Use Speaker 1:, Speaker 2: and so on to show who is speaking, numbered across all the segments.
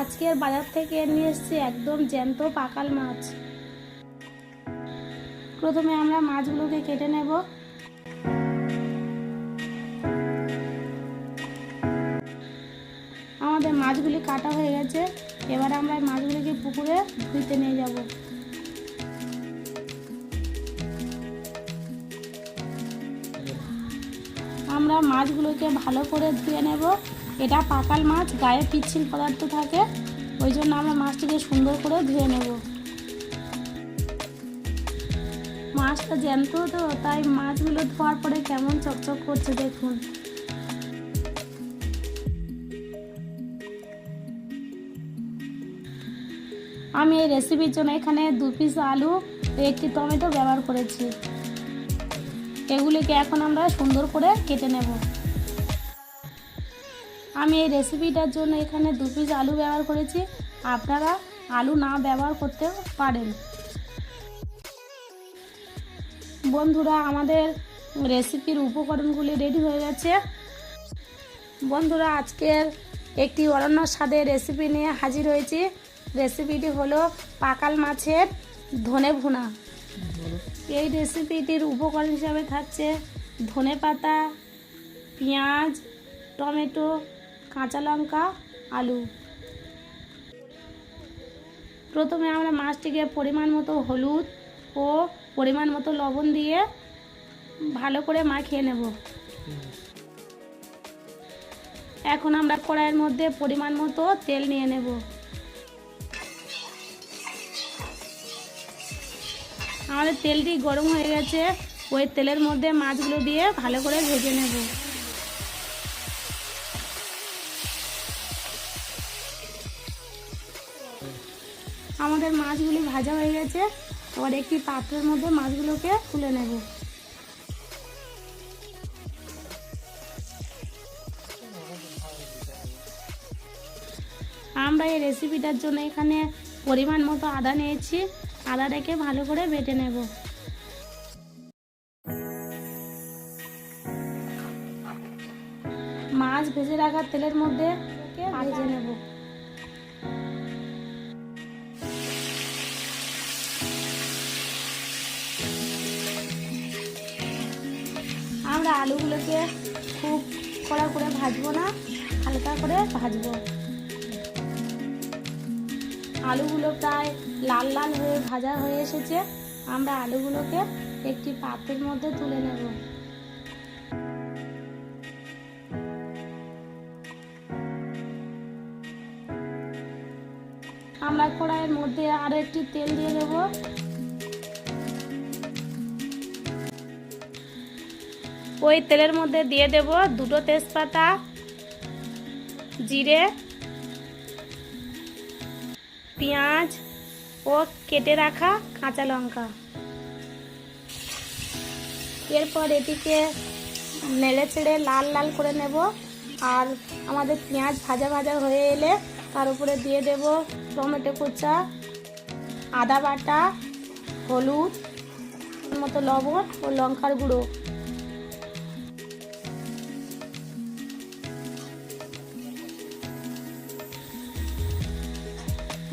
Speaker 1: আজকের বাজার থেকে নিয়ে এসেছি একদম জ্যান্ত পাকাল মাছ। প্রথমে আমরা মাছগুলোকে কেটে নেব। আমাদের মাছগুলি কাটা হয়ে গেছে। এবার আমরা মাছগুলিকে পুকুরে ধুইতে নিয়ে যাব। আমরা মাছগুলোকে ভালো করে ধুয়ে নেব। এটা পাকাল মাছ, গায়ে পিচ্ছিল পদার্থ থাকে। ওই জন্য আমরা মাছটিকে সুন্দর করে ধুয়ে নেব। মাছটা জ্যান্ত তো, তাই মাছগুলো ধোয়ার পরে কেমন চকচক করছে দেখুন। আমি এই রেসিপির জন্য এখানে দু পিস আলু একটি টমেটো ব্যবহার করেছি। এগুলিকে এখন আমরা সুন্দর করে কেটে নেব। আমি এই রেসিপিটার জন্য এখানে দু পিস আলু ব্যবহার করেছি। আপনারা আলু না ব্যবহার করতে পারেন। বন্ধুরা, আমাদের রেসিপির উপকরণগুলি রেডি হয়ে গেছে। বন্ধুরা, আজকের একটি অরণ্য স্বাদের রেসিপি নিয়ে হাজির হয়েছি। রেসিপিটি হলো পাকাল মাছের ধনে ভুনা। এই রেসিপিটির উপকরণ হিসাবে থাকছে ধনে পাতা, পেঁয়াজ, টমেটো, কাঁচা লঙ্কা, আলু। প্রথমে আমরা মাছটিকে পরিমাণ মতো হলুদ ও পরিমাণ মতো লবণ দিয়ে ভালো করে মাখিয়ে নেব। এখন আমরা কড়াইয়ের মধ্যে পরিমাণ মতো তেল নিয়ে নেব। আমাদের তেলটি গরম হয়ে গেছে, ওই তেলের মধ্যে মাছগুলো দিয়ে ভালো করে ভেজে নেব। আমাদের মাছগুলি ভাজা হয়ে গেছে, এবার একটি পাত্রের মধ্যে মাছগুলোকে তুলে নেব। আমরা এই রেসিপিটার জন্য এখানে পরিমাণ মতো আদা নিয়েছি। আদাটাকে ভালো করে বেটে নেব। মাছ ভেজে রাখার তেলের মধ্যে ভেজে নেব। আমরা আলুগুলোকে খুব কড়া করে ভাজবো না, হালকা করে ভাজবো। আলুগুলো প্রায় লাল লাল হয়ে ভাজা হয়ে এসেছে। আমরা আলুগুলোকে একটি পাত্রের মধ্যে তুলে নেব। আমরা কড়াইয়ের মধ্যে আরও একটি তেল দিয়ে দেব। ওই তেলের মধ্যে দিয়ে দেব দুটো তেজপাতা, জিরে পেঁয়াজ ও কেটে রাখা কাঁচা লঙ্কা। এরপর এটিকে নেড়ে চেড়ে লাল লাল করে নেব। আর আমাদের পেঁয়াজ ভাজা ভাজা হয়ে এলে তার উপরে দিয়ে দেব টমেটো কুচা, আদা বাটা, হলুদ, মতো লবণ ও লঙ্কার গুঁড়ো।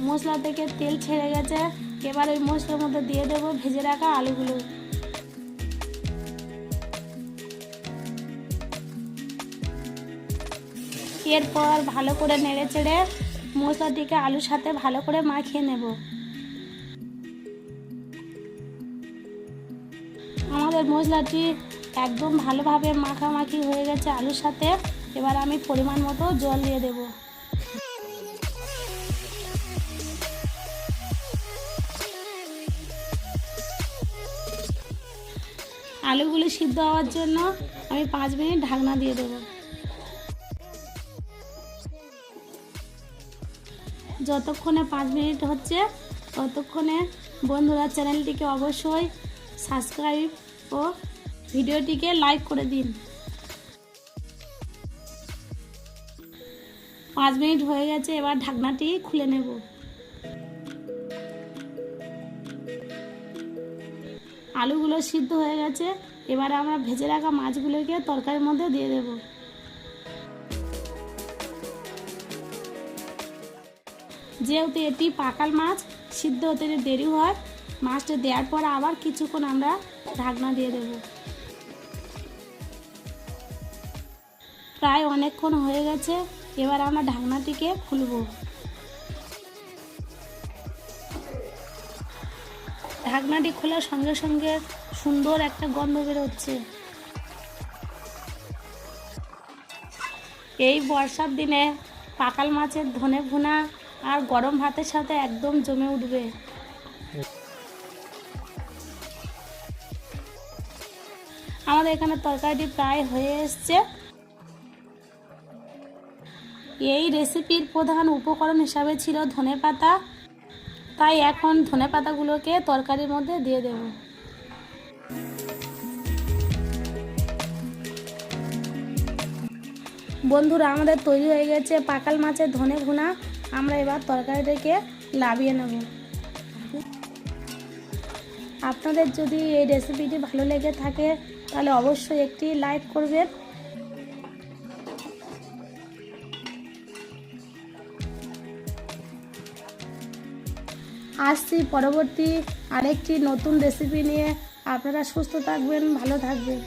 Speaker 1: মশলা থেকে তেল ছেড়ে গেছে। এবার ওই মশলার মধ্যে দিয়ে দেবো ভেজে রাখা আলুগুলো। এরপর ভালো করে নেড়ে চেড়ে মশলাটিকে আলুর সাথে ভালো করে মাখিয়ে নেব। আমাদের মশলাটি একদম ভালোভাবে মাখামাখি হয়ে গেছে আলুর সাথে। এবার আমি পরিমাণ মতো জল দিয়ে দেবো। আলুগুলো সিদ্ধ হওয়ার জন্য আমি পাঁচ মিনিট ঢাকনা দিয়ে দেবো। যতক্ষণে পাঁচ মিনিট হচ্ছে, ততক্ষণে বন্ধুরা চ্যানেলটিকে অবশ্যই সাবস্ক্রাইব ও ভিডিওটিকে লাইক করে দিন। পাঁচ মিনিট হয়ে গেছে, এবার ঢাকনাটি খুলে নেব। আলুগুলো সিদ্ধ হয়ে গেছে, এবার আমরা ভেজে রাখা মাছগুলোকে তরকারির মধ্যে দিয়ে দেব। যেহেতু এটি পাকাল মাছ, সিদ্ধ হতে দেরি হয়, মাছটা দেওয়ার পর আবার কিছুক্ষণ আমরা ঢাকনা দিয়ে দেব। প্রায় অনেকক্ষণ হয়ে গেছে, এবার আমরা ঢাকনাটিকে খুলবো। ঢাকনাটি খোলার সঙ্গে সঙ্গে সুন্দর একটা গন্ধ বেরোচ্ছে। এই বর্ষার দিনে পাকাল মাছের ধনে ভুনা আর গরম ভাতের সাথে একদম জমে উঠবে। আমাদের এখানে তরকারিটি প্রায় হয়ে এসছে। এই রেসিপির প্রধান উপকরণ হিসাবে ছিল ধনে পাতা তাই এখন ধনে পাতাগুলোকে তরকারির মধ্যে দিয়ে দেব। বন্ধুরা, আমাদের তৈরি হয়ে গেছে পাকাল মাছের ধনে ভুনা। আমরা এবার তরকারিটাকে লাভিয়ে নেব। আপনাদের যদি এই রেসিপিটি ভালো লেগে থাকে, তাহলে অবশ্যই একটি লাইক করবেন। আসছি পরবর্তী আরেকটি নতুন রেসিপি নিয়ে। আপনারা সুস্থ থাকবেন ভালো থাকবেন।